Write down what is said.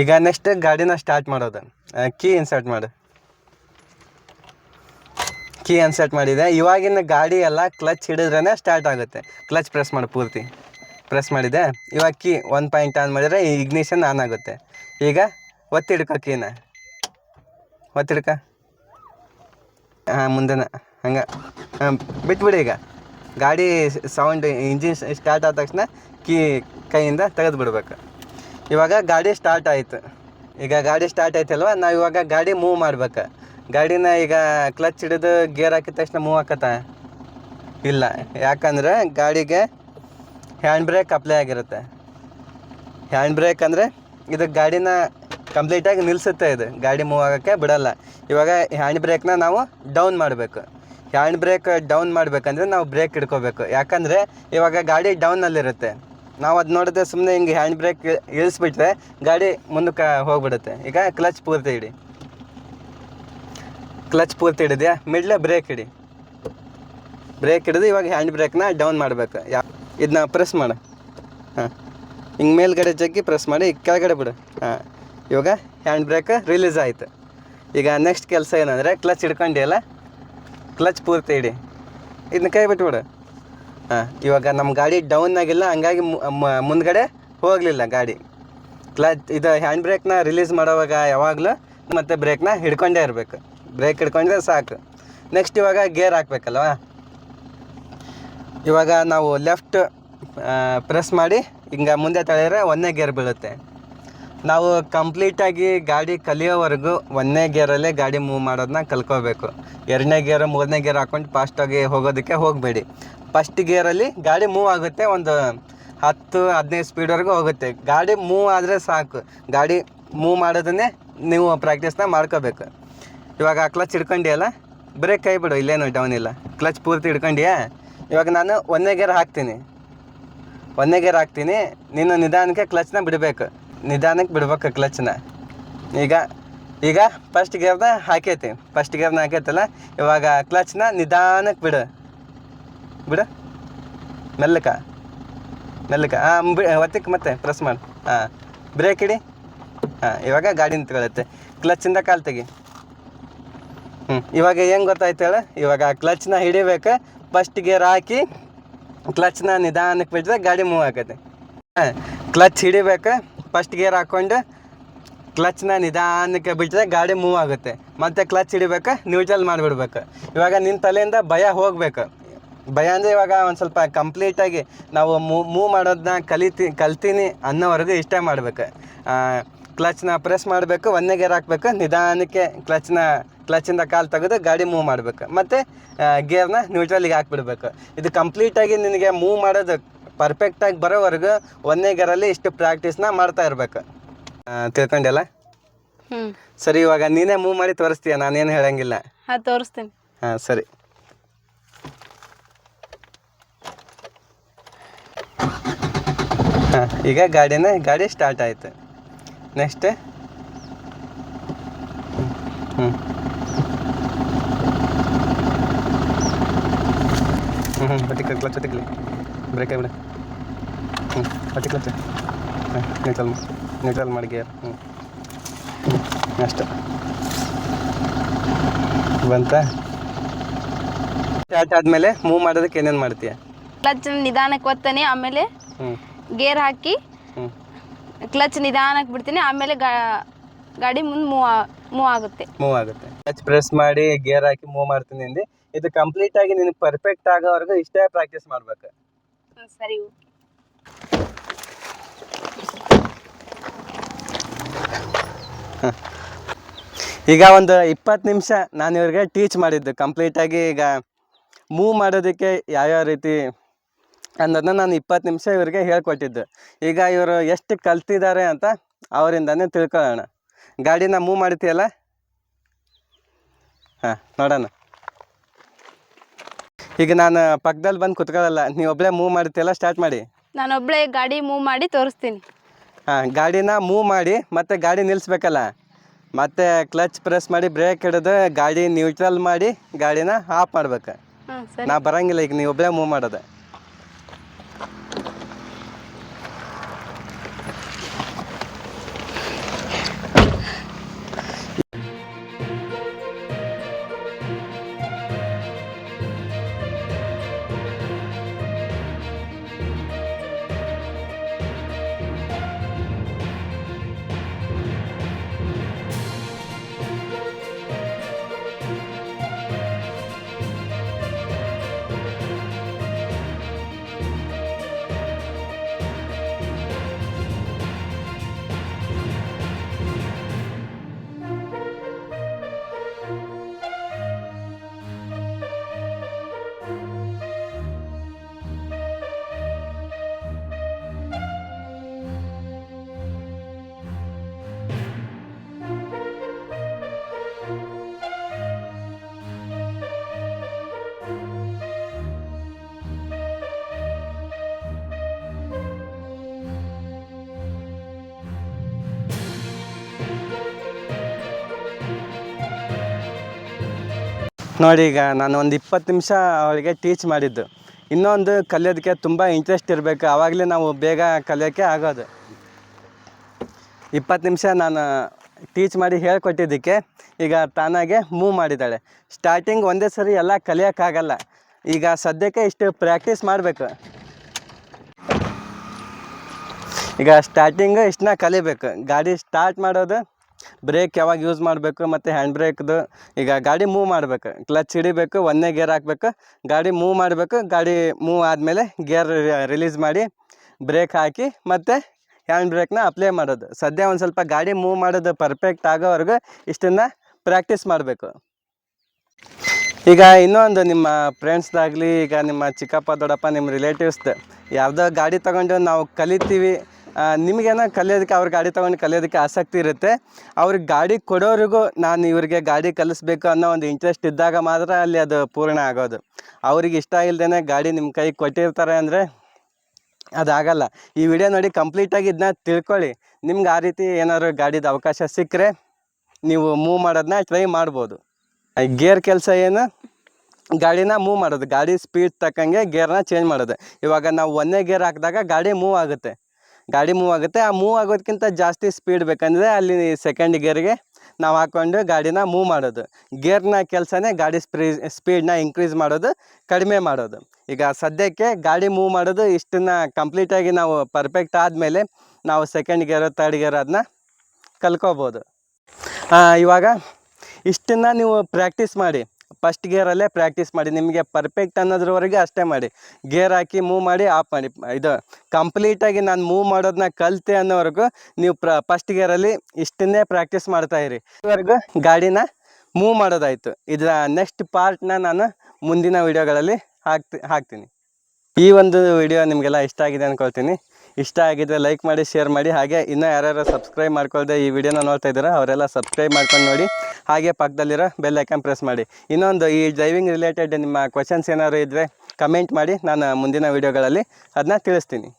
ಈಗ ನೆಕ್ಸ್ಟ್ ಗಾಡಿನ ಸ್ಟಾರ್ಟ್ ಮಾಡೋದು. ಕೀ ಇನ್ಸರ್ಟ್ ಮಾಡು. ಕೀ ಇನ್ಸರ್ಟ್ ಮಾಡಿದೆ. ಇವಾಗಿನ ಗಾಡಿ ಎಲ್ಲ ಕ್ಲಚ್ ಹಿಡಿದ್ರೇ ಸ್ಟಾರ್ಟ್ ಆಗುತ್ತೆ. ಕ್ಲಚ್ ಪ್ರೆಸ್ ಮಾಡು ಪೂರ್ತಿ. ಪ್ರೆಸ್ ಮಾಡಿದೆ. ಇವಾಗ ಕೀ ಒನ್ ಪಾಯಿಂಟ್ ಆನ್ ಮಾಡಿದ್ರೆ ಇಗ್ನಿಷನ್ ಆನ್ ಆಗುತ್ತೆ. ಈಗ ಒತ್ತಿಡ್ಕೊ ಕೀನ ಒತ್ತಿಡ್ಕ ಹಾಂ ಮುಂದೆನ. ಹಂಗೆ. ಬಿಟ್ಬಿಡಿ ಈಗ. ಗಾಡಿ ಸೌಂಡ್ ಇಂಜಿನ್ ಸ್ಟಾರ್ಟ್ ಆದ ತಕ್ಷಣ ಕೀ ಕೈಯಿಂದ ತೆಗೆದು ಬಿಡ್ಬೇಕು ಇವಾಗ ಗಾಡಿ ಸ್ಟಾರ್ಟ್ ಆಯಿತು. ಈಗ ಗಾಡಿ ಸ್ಟಾರ್ಟ್ ಆಯ್ತಲ್ವ? ನಾವು ಇವಾಗ ಗಾಡಿ ಮೂವ್ ಮಾಡ್ಬೇಕು. ಗಾಡಿನ ಈಗ ಕ್ಲಚ್ ಹಿಡಿದು ಗೇರ್ ಹಾಕಿದ ತಕ್ಷಣ ಮೂವ್ ಹಾಕತ್ತ ಇಲ್ಲ. ಯಾಕಂದ್ರೆ ಗಾಡಿಗೆ ಹ್ಯಾಂಡ್ ಬ್ರೇಕ್ ಅಪ್ಲೈ ಆಗಿರುತ್ತೆ. ಹ್ಯಾಂಡ್ ಬ್ರೇಕ್ ಅಂದರೆ ಇದು ಗಾಡಿನ ಕಂಪ್ಲೀಟಾಗಿ ನಿಲ್ಲಿಸುತ್ತೆ ಇದು. ಗಾಡಿ ಮೂವ್ ಆಗೋಕ್ಕೆ ಬಿಡಲ್ಲ. ಇವಾಗ ಹ್ಯಾಂಡ್ ಬ್ರೇಕ್ನ ನಾವು ಡೌನ್ ಮಾಡಬೇಕು. ಹ್ಯಾಂಡ್ ಬ್ರೇಕ್ ಡೌನ್ ಮಾಡಬೇಕಂದ್ರೆ ನಾವು ಬ್ರೇಕ್ ಹಿಡ್ಕೋಬೇಕು. ಯಾಕಂದರೆ ಇವಾಗ ಗಾಡಿ ಡೌನಲ್ಲಿರುತ್ತೆ ನಾವು ಅದು ನೋಡಿದ್ರೆ ಸುಮ್ಮನೆ ಹಿಂಗೆ ಹ್ಯಾಂಡ್ ಬ್ರೇಕ್ ಇಳಿಸ್ಬಿಟ್ರೆ ಗಾಡಿ ಮುಂದಕ್ಕೆ ಹೋಗ್ಬಿಡುತ್ತೆ. ಈಗ ಕ್ಲಚ್ ಪೂರ್ತಿ ಇಡಿ. ಕ್ಲಚ್ ಪೂರ್ತಿ ಹಿಡಿದ್ಯಾ? ಮಿಡ್ಲೆ ಬ್ರೇಕ್ ಇಡಿ ಬ್ರೇಕ್ ಹಿಡಿದು ಇವಾಗ ಹ್ಯಾಂಡ್ ಬ್ರೇಕ್ನ ಡೌನ್ ಮಾಡಬೇಕು. ಯಾ ಇದನ್ನ ಪ್ರೆಸ್ ಮಾಡು. ಹಾಂ. ಹಿಂಗೆ ಮೇಲ್ಗಡೆ ಜಗ್ಗಿ ಪ್ರೆಸ್ ಮಾಡಿ ಈಗ ಕೆಳಗಡೆ ಬಿಡು. ಹಾಂ. ಇವಾಗ ಹ್ಯಾಂಡ್ ಬ್ರೇಕ್ ರಿಲೀಸ್ ಆಯಿತು. ಈಗ ನೆಕ್ಸ್ಟ್ ಕೆಲಸ ಏನಂದರೆ ಕ್ಲಚ್ ಹಿಡ್ಕೊಂಡಿಯಲ್ಲ? ಕ್ಲಚ್ ಪೂರ್ತಿ ಇಡಿ ಇದನ್ನ ಕೈ ಬಿಟ್ಬಿಡು. ಹಾಂ, ಇವಾಗ ನಮ್ಮ ಗಾಡಿ ಡೌನ್ ಆಗಿಲ್ಲ, ಹಂಗಾಗಿ ಮುಂದ್ಗಡೆ ಹೋಗಲಿಲ್ಲ ಗಾಡಿ. ಕ್ಲಚ್ ಇದು ಹ್ಯಾಂಡ್ ಬ್ರೇಕ್ನ ರಿಲೀಸ್ ಮಾಡೋವಾಗ ಯಾವಾಗಲೂ ಮತ್ತೆ ಬ್ರೇಕ್ನ ಹಿಡ್ಕೊಂಡೇ ಇರಬೇಕು. ಬ್ರೇಕ್ ಹಿಡ್ಕೊಂಡ್ರೆ ಸಾಕು. ನೆಕ್ಸ್ಟ್ ಇವಾಗ ಗೇರ್ ಹಾಕ್ಬೇಕಲ್ವ? ಇವಾಗ ನಾವು ಲೆಫ್ಟ್ ಪ್ರೆಸ್ ಮಾಡಿ, ಹಿಂಗೆ ಮುಂದೆ ತಳೆಯರೆ ಒಂದೇ ಗೇರ್ ಬೀಳುತ್ತೆ. ನಾವು ಕಂಪ್ಲೀಟಾಗಿ ಗಾಡಿ ಕಲಿಯೋವರೆಗೂ ಒಂದನೇ ಗೇರಲ್ಲೇ ಗಾಡಿ ಮೂವ್ ಮಾಡೋದನ್ನ ಕಲ್ಕೋಬೇಕು ಎರಡನೇ ಗೇರ್, ಮೂರನೇ ಗೇರ್ ಹಾಕೊಂಡು ಫಾಸ್ಟಾಗಿ ಹೋಗೋದಕ್ಕೆ ಹೋಗಬೇಡಿ. ಫಸ್ಟ್ ಗೇರಲ್ಲಿ ಗಾಡಿ ಮೂವ್ ಆಗುತ್ತೆ, ಒಂದು ಹತ್ತು, ಹದಿನೈದು ಸ್ಪೀಡ್ವರೆಗೂ ಹೋಗುತ್ತೆ. ಗಾಡಿ ಮೂವ್ ಆದರೆ ಸಾಕು. ಗಾಡಿ ಮೂವ್ ಮಾಡೋದನ್ನೇ ನೀವು ಪ್ರಾಕ್ಟೀಸ್ನ ಮಾಡ್ಕೋಬೇಕು. ಇವಾಗ ಕ್ಲಚ್ ಹಿಡ್ಕೊಂಡಿಯಲ್ಲ? ಬ್ರೇಕ್ ಕೈ ಬಿಡು, ಇಲ್ಲೇನು ಡೌನ್ ಇಲ್ಲ. ಕ್ಲಚ್ ಪೂರ್ತಿ ಹಿಡ್ಕೊಂಡಿಯಾ? ಇವಾಗ ನಾನು ಒಂದನೇ ಗೇರ್ ಹಾಕ್ತೀನಿ. ಒಂದನೇ ಗೇರ್ ಹಾಕ್ತೀನಿ. ನೀನು ನಿಧಾನಕ್ಕೆ ಕ್ಲಚ್ನ ಬಿಡಬೇಕು. ನಿಧಾನಕ್ಕೆ ಬಿಡ್ಬೇಕು ಕ್ಲಚ್ನ. ಈಗ ಈಗ ಫಸ್ಟ್ ಗೇರ್ನ ಹಾಕೈತಿ. ಫಸ್ಟ್ ಗೇರ್ನ ಹಾಕೈತಲ್ಲ, ಇವಾಗ ಕ್ಲಚ್ನ ನಿಧಾನಕ್ಕೆ ಬಿಡು. ಬಿಡು. ಮೆಲ್ಲಕ. ಮೆಲ್ಲಕ. ಹಾಂ ಬಿ, ಒತ್ತಿಕ್ ಮತ್ತೆ ಪ್ರೆಸ್ ಮಾಡಿ. ಹಾಂ ಬ್ರೇಕ್ ಇಡಿ. ಹಾಂ ಇವಾಗ ಗಾಡಿ ನಿಂತ್ಕೊಳ್ಳುತ್ತೆ. ಕ್ಲಚ್ಚಿಂದ ಕಾಲು ತೆಗಿ. ಹ್ಞೂ ಇವಾಗ ಏನು ಗೊತ್ತಾಯ್ತು ಹೇಳ? ಇವಾಗ ಕ್ಲಚ್ನ ಹಿಡಿಬೇಕು. ಫಸ್ಟ್ ಗೇರ್ ಹಾಕಿ, ಕ್ಲಚ್ನ ನಿಧಾನಕ್ಕೆ ಬಿಟ್ಟರೆ ಗಾಡಿ ಮೂವ್ ಆಕೈತೆ ಹಾಂ ಕ್ಲಚ್ ಹಿಡಿಬೇಕು. ಫಸ್ಟ್ ಗೇರ್ ಹಾಕ್ಕೊಂಡು ಕ್ಲಚ್ನ ನಿಧಾನಕ್ಕೆ ಬಿಟ್ಟರೆ ಗಾಡಿ ಮೂವ್ ಆಗುತ್ತೆ. ಮತ್ತೆ ಕ್ಲಚ್ ಹಿಡಿಬೇಕು ನ್ಯೂಟ್ರಲ್ ಮಾಡಿಬಿಡ್ಬೇಕು. ಇವಾಗ ನಿನ್ನ ತಲೆಯಿಂದ ಭಯ ಹೋಗ್ಬೇಕು. ಭಯ ಅಂದರೆ ಇವಾಗ ಒಂದು ಸ್ವಲ್ಪ ಕಂಪ್ಲೀಟಾಗಿ ನಾವು ಮೂವ್ ಮಾಡೋದನ್ನ ಕಲಿತಿ, ಕಲ್ತೀನಿ ಅನ್ನೋವರೆಗೂ ಇಷ್ಟೇ ಮಾಡ್ಬೇಕು. ಕ್ಲಚ್ನ ಪ್ರೆಸ್ ಮಾಡಬೇಕು, ಒಂದೇ ಗೇರ್ ಹಾಕ್ಬೇಕು, ನಿಧಾನಕ್ಕೆ ಕ್ಲಚ್ನ ಕ್ಲಚ್ಚಿಂದ ಕಾಲು ತೆಗೆದು ಗಾಡಿ ಮೂವ್ ಮಾಡಬೇಕು. ಮತ್ತು ಗೇರ್ನ ನ್ಯೂಟ್ರಲಿಗೆ ಹಾಕ್ಬಿಡ್ಬೇಕು. ಇದು ಕಂಪ್ಲೀಟಾಗಿ ನಿನಗೆ ಮೂವ್ ಮಾಡೋದು ಪರ್ಫೆಕ್ಟಾಗಿ ಬರೋವರೆಗೂ ಒಂದನೇ ಗರಲ್ಲಿ ಇಷ್ಟು ಪ್ರಾಕ್ಟೀಸ್ನ ಮಾಡ್ತಾ ಇರಬೇಕು. ತಿಳ್ಕೊಂಡೆಲ್ಲ ಸರಿ ಇವಾಗ ನೀನೇ ಮೂವ್ ಮಾಡಿ ತೋರಿಸ್ತೀಯ? ನಾನೇನು ಹೇಳಂಗಿಲ್ಲ. ಹಾಂ ತೋರಿಸ್ತೀನಿ. ಹಾಂ ಸರಿ. ಹಾಂ ಈಗ ಗಾಡಿನ ಗಾಡಿ ಸ್ಟಾರ್ಟ್ ಆಯಿತು. ನೆಕ್ಸ್ಟ್ ಹ್ಞೂ ಹ್ಞೂ ಹ್ಞೂ ಬಟ್ಟಿ ಕ್ಲಚ್ ಹೊತ್ತಿಕ್ಲಿ ಬ್ರೇಕ್ ಬಿಡು ಹ್ಞೂ ಬಟ್ಟಿ ಕ್ಲಚ್. ಹಾಂ ನ್ಯೂಟ್ರಲ್ ನ್ಯೂಟ್ರಲ್ ಮಾಡಿ ಗೇರ್ ಹ್ಞೂ ಹ್ಞೂ ಅಷ್ಟೇ. ಬಂತ? ಸ್ಟಾರ್ಟ್ ಆದಮೇಲೆ ಮೂವ್ ಮಾಡೋದಕ್ಕೆ ಏನೇನು ಮಾಡ್ತೀಯ? ಕ್ಲಚ್ ನಿಧಾನಕ್ಕೆ ಒತ್ತಾನೆ ಆಮೇಲೆ ಹ್ಞೂ ಗೇರ್ ಹಾಕಿ ಹ್ಞೂ ಕ್ಲಚ್ ನಿಧಾನಕ್ಕೆ ಬಿಡ್ತೀನಿ ಆಮೇಲೆ ಗಾ- ಗಾಡಿ ಮುಂದೆ ಮೂವ್ ಮೂವ್ ಆಗುತ್ತೆ. ಮೂವ್ ಆಗುತ್ತೆ. ಕ್ಲಚ್ ಪ್ರೆಸ್ ಮಾಡಿ ಗೇರ್ ಹಾಕಿ ಮೂವ್ ಮಾಡ್ತೀನಿ ಅಂದು. ಇದು ಕಂಪ್ಲೀಟ್ ಆಗಿ ನಿನಗೆ ಪರ್ಫೆಕ್ಟ್ ಆಗೋವರೆಗೂ ಇಷ್ಟೇ ಪ್ರಾಕ್ಟೀಸ್ ಮಾಡ್ಬೇಕು. ಸರಿ. ಈಗ ಒಂದು ಇಪ್ಪತ್ತು ನಿಮಿಷ ನಾನು ಇವ್ರಿಗೆ ಟೀಚ್ ಮಾಡಿದ್ದು. ಕಂಪ್ಲೀಟಾಗಿ ಈಗ ಮೂವ್ ಮಾಡೋದಕ್ಕೆ ಯಾವ್ಯಾವ ರೀತಿ ಅನ್ನೋದನ್ನ ನಾನು ಇಪ್ಪತ್ತು ನಿಮಿಷ ಇವ್ರಿಗೆ ಹೇಳ್ಕೊಟ್ಟಿದ್ದು. ಈಗ ಇವರು ಎಷ್ಟು ಕಲ್ತಿದ್ದಾರೆ ಅಂತ ಅವರಿಂದನೇ ತಿಳ್ಕೊಳ್ಳೋಣ. ಗಾಡಿನ ಮೂವ್ ಮಾಡ್ತೀಯಲ್ಲ ಹಾಂ ನೋಡೋಣ. ಈಗ ನಾನು ಪಕ್ಕದಲ್ಲಿ ಬಂದು ಕುತ್ಕೊಳ್ಳಲ್ಲ ನೀವು ಒಬ್ಬಳೇ ಮೂವ್ ಮಾಡ್ತೀಯಲ್ಲ ಸ್ಟಾರ್ಟ್ ಮಾಡಿ. ನಾನೊಬ್ಬಳೇ ಗಾಡಿ ಮೂವ್ ಮಾಡಿ ತೋರಿಸ್ತೀನಿ. ಹಾಂ ಗಾಡಿನ ಮೂವ್ ಮಾಡಿ ಮತ್ತೆ ಗಾಡಿ ನಿಲ್ಲಿಸ್ಬೇಕಲ್ಲ ಮತ್ತೆ ಕ್ಲಚ್ ಪ್ರೆಸ್ ಮಾಡಿ ಬ್ರೇಕ್ ಹಿಡಿದು ಗಾಡಿ ನ್ಯೂಟ್ರಲ್ ಮಾಡಿ ಗಾಡಿನ ಆಫ್ ಮಾಡ್ಬೇಕು. ನಾ ಬರಂಗಿಲ್ಲ ಈಗ ನೀವು ಒಬ್ಬರೇ ಮೂವ್ ಮಾಡೋದು. ನೋಡಿ ಈಗ ನಾನು ಒಂದು ಇಪ್ಪತ್ತು ನಿಮಿಷ ಅವಳಿಗೆ ಟೀಚ್ ಮಾಡಿದ್ದು. ಇನ್ನೊಂದು ಕಲಿಯೋದಕ್ಕೆ ತುಂಬ ಇಂಟ್ರೆಸ್ಟ್ ಇರಬೇಕು. ಆವಾಗಲೇ ನಾವು ಬೇಗ ಕಲಿಯೋಕ್ಕೆ ಆಗೋದು. ಇಪ್ಪತ್ತು ನಿಮಿಷ ನಾನು ಟೀಚ್ ಮಾಡಿ ಹೇಳ್ಕೊಟ್ಟಿದ್ದಕ್ಕೆ ಈಗ ತಾನಾಗೆ ಮೂವ್ ಮಾಡಿದ್ದಾಳೆ. ಸ್ಟಾರ್ಟಿಂಗ್ ಒಂದೇ ಸರಿ ಎಲ್ಲ ಕಲಿಯೋಕ್ಕಾಗಲ್ಲ. ಈಗ ಸದ್ಯಕ್ಕೆ ಇಷ್ಟು ಪ್ರಾಕ್ಟೀಸ್ ಮಾಡಬೇಕು. ಈಗ ಸ್ಟಾರ್ಟಿಂಗ್ ಇಷ್ಟನ್ನ ಕಲಿಬೇಕು. ಗಾಡಿ ಸ್ಟಾರ್ಟ್ ಮಾಡೋದು ಬ್ರೇಕ್ ಯಾವಾಗ ಯೂಸ್ ಮಾಡಬೇಕು ಮತ್ತು ಹ್ಯಾಂಡ್ ಬ್ರೇಕ್ದು ಈಗ ಗಾಡಿ ಮೂವ್ ಮಾಡಬೇಕು. ಕ್ಲಚ್ ಹಿಡಿಬೇಕು, ಒಂದನೇ ಗೇರ್ ಹಾಕಬೇಕು. ಗಾಡಿ ಮೂವ್ ಮಾಡಬೇಕು, ಗಾಡಿ ಮೂವ್ ಆದಮೇಲೆ ಗೇರ್ ರಿಲೀಸ್ ಮಾಡಿ ಬ್ರೇಕ್ ಹಾಕಿ ಮತ್ತು ಹ್ಯಾಂಡ್ ಬ್ರೇಕ್ನ ಅಪ್ಲೈ ಮಾಡೋದು. ಸದ್ಯ ಒಂದು ಸ್ವಲ್ಪ ಗಾಡಿ ಮೂವ್ ಮಾಡೋದು ಪರ್ಫೆಕ್ಟ್ ಆಗೋವರೆಗೂ ಇಷ್ಟನ್ನು ಪ್ರಾಕ್ಟೀಸ್ ಮಾಡಬೇಕು. ಈಗ ಇನ್ನೊಂದು ನಿಮ್ಮ ಫ್ರೆಂಡ್ಸ್ದಾಗಲಿ ಈಗ ನಿಮ್ಮ ಚಿಕ್ಕಪ್ಪ, ದೊಡ್ಡಪ್ಪ ನಿಮ್ಮ ರಿಲೇಟಿವ್ಸ್ದು ಯಾವುದೋ ಗಾಡಿ ತೊಗೊಂಡು ನಾವು ಕಲಿತೀವಿ ನಿಮಗೇನೋ ಕಲಿಯೋದಕ್ಕೆ ಅವ್ರ ಗಾಡಿ ತೊಗೊಂಡು ಕಲಿಯೋದಕ್ಕೆ ಆಸಕ್ತಿ ಇರುತ್ತೆ. ಅವ್ರಿಗೆ ಗಾಡಿ ಕೊಡೋರಿಗೂ ನಾನು ಇವ್ರಿಗೆ ಗಾಡಿ ಕಲಿಸ್ಬೇಕು ಅನ್ನೋ ಒಂದು ಇಂಟ್ರೆಸ್ಟ್ ಇದ್ದಾಗ ಮಾತ್ರ ಅಲ್ಲಿ ಅದು ಪೂರ್ಣ ಆಗೋದು. ಅವ್ರಿಗೆ ಇಷ್ಟ ಇಲ್ಲದೇ ಗಾಡಿ ನಿಮ್ಮ ಕೈ ಕೊಟ್ಟಿರ್ತಾರೆ ಅಂದರೆ ಅದಾಗಲ್ಲ. ಈ ವಿಡಿಯೋ ನೋಡಿ ಕಂಪ್ಲೀಟಾಗಿ ಇದನ್ನ ತಿಳ್ಕೊಳ್ಳಿ. ನಿಮ್ಗೆ ಆ ರೀತಿ ಏನಾದ್ರು ಗಾಡಿದ ಅವಕಾಶ ಸಿಕ್ಕರೆ ನೀವು ಮೂವ್ ಮಾಡೋದನ್ನ ಟ್ರೈ ಮಾಡ್ಬೋದು. ಗೇರ್ ಕೆಲಸ ಏನು? ಗಾಡಿನ ಮೂವ್ ಮಾಡೋದು. ಗಾಡಿ ಸ್ಪೀಡ್ ತಕ್ಕಂಗೆ ಗೇರ್ನ ಚೇಂಜ್ ಮಾಡೋದು. ಇವಾಗ ನಾವು ಒಂದೇ ಗೇರ್ ಹಾಕಿದಾಗ ಗಾಡಿ ಮೂವ್ ಆಗುತ್ತೆ. ಗಾಡಿ ಮೂವ್ ಆಗುತ್ತೆ. ಆ ಮೂವ್ ಆಗೋದಕ್ಕಿಂತ ಜಾಸ್ತಿ ಸ್ಪೀಡ್ ಬೇಕಂದರೆ ಅಲ್ಲಿ ಸೆಕೆಂಡ್ ಗೇರ್ಗೆ ನಾವು ಹಾಕ್ಕೊಂಡು ಗಾಡಿನ ಮೂವ್ ಮಾಡೋದು. ಗೇರ್ನ ಕೆಲಸನೇ ಗಾಡಿ ಸ್ಪ್ರೀ ಸ್ಪೀಡ್ನ ಇನ್ಕ್ರೀಸ್ ಮಾಡೋದು, ಕಡಿಮೆ ಮಾಡೋದು. ಈಗ ಸದ್ಯಕ್ಕೆ ಗಾಡಿ ಮೂವ್ ಮಾಡೋದು ಇಷ್ಟನ್ನ ಕಂಪ್ಲೀಟಾಗಿ ನಾವು ಪರ್ಫೆಕ್ಟ್ ಆದಮೇಲೆ ನಾವು ಸೆಕೆಂಡ್ ಗೇರ್ ತರ್ಡ್ ಗೇರ್ ಅದನ್ನ ಕಲ್ಕೋಬೋದು. ಇವಾಗ ಇಷ್ಟನ್ನು ನೀವು ಪ್ರಾಕ್ಟೀಸ್ ಮಾಡಿ. ಫಸ್ಟ್ ಗೇರಲ್ಲೇ ಪ್ರಾಕ್ಟೀಸ್ ಮಾಡಿ, ನಿಮಗೆ ಪರ್ಫೆಕ್ಟ್ ಅನ್ನೋದ್ರವರೆಗೆ ಅಷ್ಟೇ ಮಾಡಿ. ಗೇರ್ ಹಾಕಿ ಮೂವ್ ಮಾಡಿ ಆಫ್ ಮಾಡಿ. ಇದು ಕಂಪ್ಲೀಟಾಗಿ ನಾನು ಮೂವ್ ಮಾಡೋದನ್ನ ಕಲಿತೆ ಅನ್ನೋವರೆಗೂ ನೀವು ಪ್ರ ಫಸ್ಟ್ ಗೇರಲ್ಲಿ ಇಷ್ಟನ್ನೇ ಪ್ರಾಕ್ಟೀಸ್ ಮಾಡ್ತಾ ಇರಿ. ಇದುವರೆಗೂ ಗಾಡಿನ ಮೂವ್ ಮಾಡೋದಾಯಿತು. ಇದರ ನೆಕ್ಸ್ಟ್ ಪಾರ್ಟ್ನ ನಾನು ಮುಂದಿನ ವಿಡಿಯೋಗಳಲ್ಲಿ ಹಾಕ್ತಿ, ಹಾಕ್ತೀನಿ. ಈ ಒಂದು ವಿಡಿಯೋ ನಿಮಗೆಲ್ಲ ಇಷ್ಟ ಆಗಿದೆ ಅಂದ್ಕೊಳ್ತೀನಿ ಇಷ್ಟ ಆಗಿದ್ರೆ ಲೈಕ್ ಮಾಡಿ ಶೇರ್ ಮಾಡಿ. ಹಾಗೆ ಇನ್ನೂ ಯಾರ್ಯಾರು ಸಬ್ಸ್ಕ್ರೈಬ್ ಮಾಡ್ಕೊಳ್ದೆ ಈ ವಿಡಿಯೋನ ನೋಡ್ತಾ ಇದ್ದೀರಾ ಅವರೆಲ್ಲ ಸಬ್ಸ್ಕ್ರೈಬ್ ಮಾಡ್ಕೊಂಡು ನೋಡಿ. ಹಾಗೆ ಪಕ್ಕದಲ್ಲಿರೋ ಬೆಲ್ ಐಕನ್ ಪ್ರೆಸ್ ಮಾಡಿ. ಇನ್ನೊಂದು ಈ ಡ್ರೈವಿಂಗ್ ರಿಲೇಟೆಡ್ ನಿಮ್ಮ ಕ್ವಶನ್ಸ್ ಏನಾದ್ರು ಇದ್ದರೆ ಕಮೆಂಟ್ ಮಾಡಿ. ನಾನು ಮುಂದಿನ ವಿಡಿಯೋಗಳಲ್ಲಿ ಅದನ್ನ ತಿಳಿಸ್ತೀನಿ.